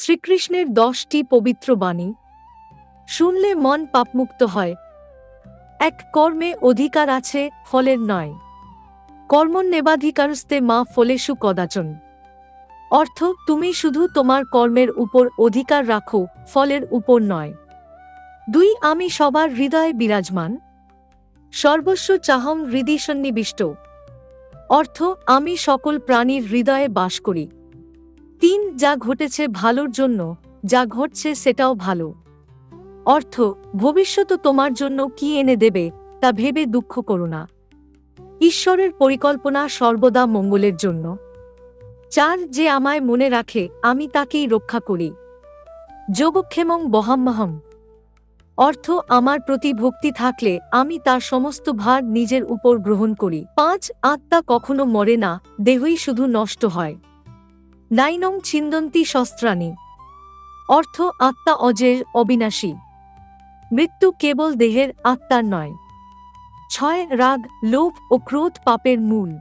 শ্রীকৃষ্ণের দশটি পবিত্র বাণী। শুনলে মন পাপমুক্ত হয়। এক কর্মে অধিকার আছে, ফলের নয়। কর্মণ্যেবাধিকারস্তে মা ফলেষু কদাচন। অর্থ, তুমি শুধু তোমার কর্মের উপর অধিকার রাখো, ফলের উপর নয়। দুই, আমি সবার হৃদয়ে বিরাজমান। সর্বস্ব চাহম হৃদি সন্নিবিষ্ট। অর্থ, আমি সকল প্রাণীর হৃদয়ে বাস করি। তিন যা ঘটেছে ভালোর জন্য, যা ঘটছে সেটাও ভালো। অর্থ, ভবিষ্যৎ তোমার জন্য কি এনে দেবে, তা ভেবে দুঃখ করো না। ঈশ্বরের পরিকল্পনা সর্বদা মঙ্গলের জন্য। চার, যে আমায় মনে রাখে, আমি তাকেই রক্ষা করি। যোগক্ষেমং বহাম্মহম। অর্থ, আমার প্রতি ভক্তি থাকলে আমি তার সমস্ত ভার নিজের উপর গ্রহণ করি। পাঁচ, আত্মা কখনো মরে না, দেহই শুধু নষ্ট হয়। নাইনং ছিন্দন্তি শস্ত্রাণী অর্থ আত্মা অজের অবিনাশী। মৃত্যু কেবল দেহের আত্মার নয়। ছয় রাগ, লোভ ও ক্রোধ পাপের মূল।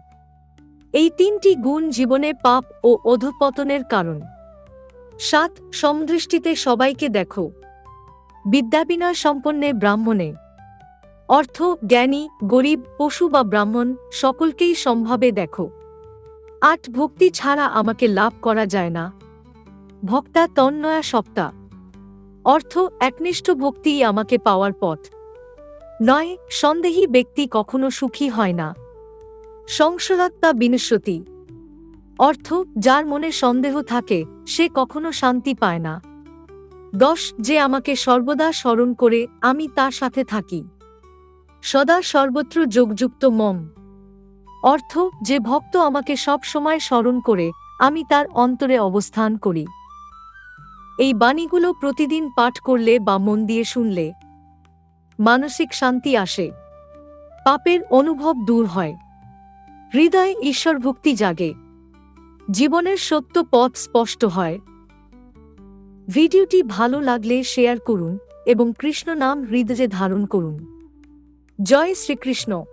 এই তিনটি গুণ জীবনে পাপ ও অধপতনের কারণ। সাত, সমদৃষ্টিতে সবাইকে দেখো। বিদ্যাবিনয় সম্পন্নে ব্রাহ্মণে। অর্থ, জ্ঞানী, গরিব, পশু বা ব্রাহ্মণ সকলকেই সম্ভাবে দেখো। আট ভক্তি ছাড়া আমাকে লাভ করা যায় না। ভক্তা তন্নয়া সপ্তা। অর্থ, একনিষ্ঠ ভক্তিই আমাকে পাওয়ার পথ। নয়, সন্দেহী ব্যক্তি কখনো সুখী হয় না। সংশয়াত্মা বিনশ্বতী। অর্থ, যার মনে সন্দেহ থাকে, সে কখনো শান্তি পায় না। দশ, যে আমাকে সর্বদা স্মরণ করে, আমি তার সাথে থাকি। সদা সর্বত্র যোগযুক্ত মম। অর্থ, যে ভক্ত আমাকে সব সময় স্মরণ করে, আমি তার অন্তরে অবস্থান করি। এই বাণীগুলো প্রতিদিন পাঠ করলে বা মন দিয়ে শুনলে মানসিক শান্তি আসে। পাপের অনুভব দূর হয়। হৃদয়ে ঈশ্বর ভক্তি জাগে। জীবনের সত্য পথ স্পষ্ট হয়। ভিডিওটি ভালো লাগলে শেয়ার করুন এবং কৃষ্ণ নাম হৃদয়ে ধারণ করুন। জয় শ্রীকৃষ্ণ।